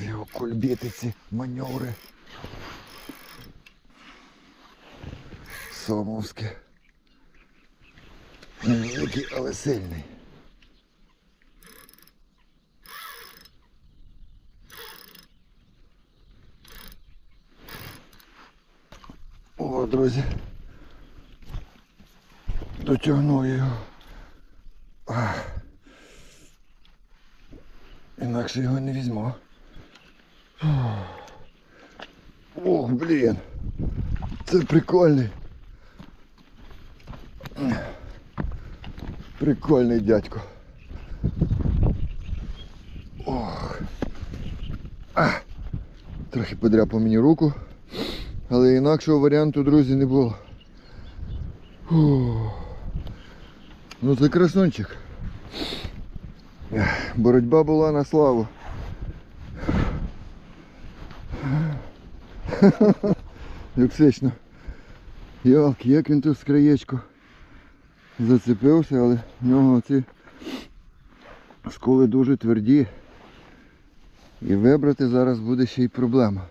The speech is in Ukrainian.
Його кульбіти ці маневри. Сомовське. Невеликий, але сильний. О, друзі. Дотягнув його. Ах. Інакше його не візьму. Ох, блін. Це прикольний. Прикольний дядько. Ох. А. Трохи подряпав мені руку. Але інакшого варіанту, друзі, не було. Фух. Ну це красунчик. Боротьба була на славу. Як сично. Йолки, як він тут з краєчку зацепився, але в нього ці сколи дуже тверді. І вибрати зараз буде ще й проблема.